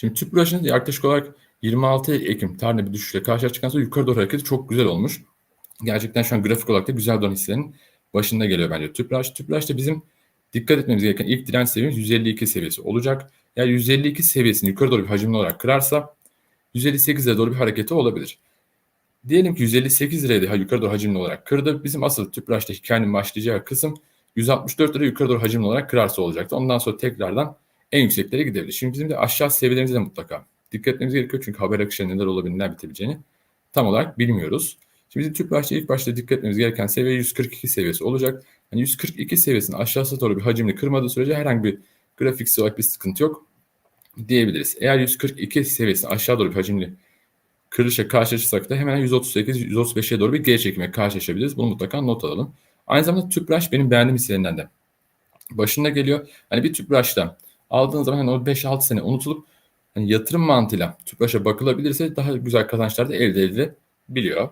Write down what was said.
Şimdi tüpraşın yaklaşık olarak 26 Ekim tarihinde bir düşüşle karşıya çıkan sonra yukarı doğru hareketi çok güzel olmuş. Gerçekten şu an grafik olarak da güzel duran hisselerin başında geliyor bence tüpraş. Tüpraş da bizim dikkat etmemiz gereken ilk direnç seviyemiz 152 seviyesi olacak. Eğer 152 seviyesini yukarı doğru bir hacimli olarak kırarsa 158'e doğru bir hareketi olabilir. Diyelim ki 158 liraya da yukarı doğru hacimli olarak kırdı. Bizim asıl tüpraşta hikayenin başlayacağı kısım 164 lira yukarı doğru hacimli olarak kırarsa olacaktı. Ondan sonra tekrardan en yükseklere gidebilir. Şimdi bizim de aşağı seviyelerimize de mutlaka dikkat etmemiz gerekiyor. Çünkü haber akışında neler olabilir, neler bitebileceğini tam olarak bilmiyoruz. Şimdi bizim tüpraşta ilk başta dikkat etmemiz gereken seviye 142 seviyesi olacak. Yani 142 seviyesinin aşağısı doğru bir hacimli kırmadığı sürece herhangi bir grafiksel olarak bir sıkıntı yok diyebiliriz. Eğer 142 seviyesi aşağı doğru bir hacimli kırılışa karşılaşırsak da hemen 138-135'e doğru bir geri çekime karşılaşabiliriz. Bunu mutlaka not alalım. Aynı zamanda tüpraş benim beğendiğim hisselerinden de başında geliyor. Hani bir tüpraşta aldığınız zaman hani o 5-6 sene unutulup hani yatırım mantığıyla tüpraşa bakılabilirse daha güzel kazançlar da elde edilebiliyor.